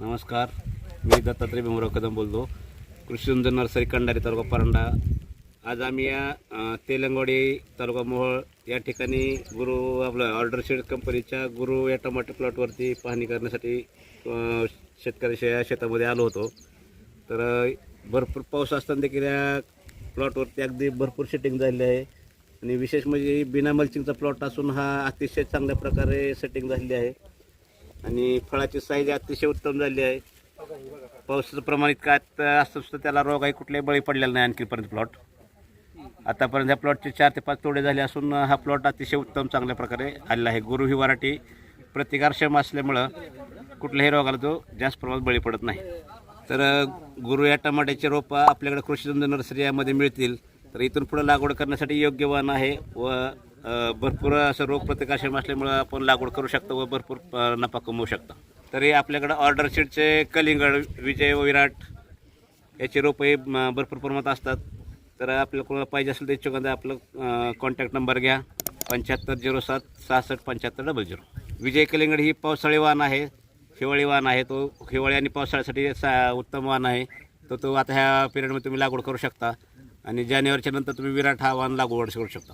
नमस्कार. मी दत्तात्रय भीमराव कदम बोलतो. कृषी नर्सरी कंडारी तालुका परांडा. आज आम्ही या तेलंगवाडी तालुका मोहोळ या ठिकाणी गुरु आपलं ऑर्डर शेड कंपनीच्या गुरु या टमाटर प्लॉटवरती पाहणी करण्यासाठी शेतकऱ्याशी या शेतामध्ये आलो होतो. तर भरपूर पाऊस असताना देखील या प्लॉटवरती अगदी भरपूर सेटिंग झालेली आहे. आणि विशेष म्हणजे बिना मल्चिंगचा प्लॉट असून हा अतिशय चांगल्या प्रकारे सेटिंग झालेली आहे. आणि फळाची साईज अतिशय उत्तम झाली आहे. पावसाचं प्रमाण इतकं आता असं सुद्धा त्याला रोग आहे कुठलाही बळी पडलेला नाही आणखीपर्यंत प्लॉट आतापर्यंत ह्या प्लॉटचे चार ते पाच तोडे झाले असून हा प्लॉट अतिशय उत्तम चांगल्या प्रकारे आलेला आहे. गुरु ही वराठी प्रतिकारक्षम असल्यामुळं कुठल्याही रोगाला तो जास्त प्रमाणात बळी पडत नाही. तर गुरु या टमाट्याचे रोपं आपल्याकडे कृषी नर्सरी यामध्ये मिळतील. तर इथून पुढे लागवड करण्यासाठी योग्य वाण आहे व भरपूर असं रोग असल्यामुळं आपण लागवड करू शकतो व भरपूर नफा कमवू शकतो. तरी आपल्याकडं ऑर्डर शीटचे कलिंगड विजय व विराट याचे रोपे भरपूर प्रमाणात असतात. तर आपल्याला कोणाला पाहिजे असेल तर इच्छुकांचा आपलं कॉन्टॅक्ट नंबर घ्या. पंच्याहत्तर झिरो सात सहासष्ट पंच्याहत्तर डबल झिरो. विजय कलिंगड ही पावसाळी वाहन आहे. हिवाळी वाहन आहे. तो हिवाळी आणि पावसाळ्यासाठी सा उत्तम वाहन आहे. तो तो आता ह्या पिरियडमध्ये तुम्ही लागवड करू शकता. आणि जानेवारीच्या नंतर तुम्ही विराट हा वाहन लागवड करू शकता.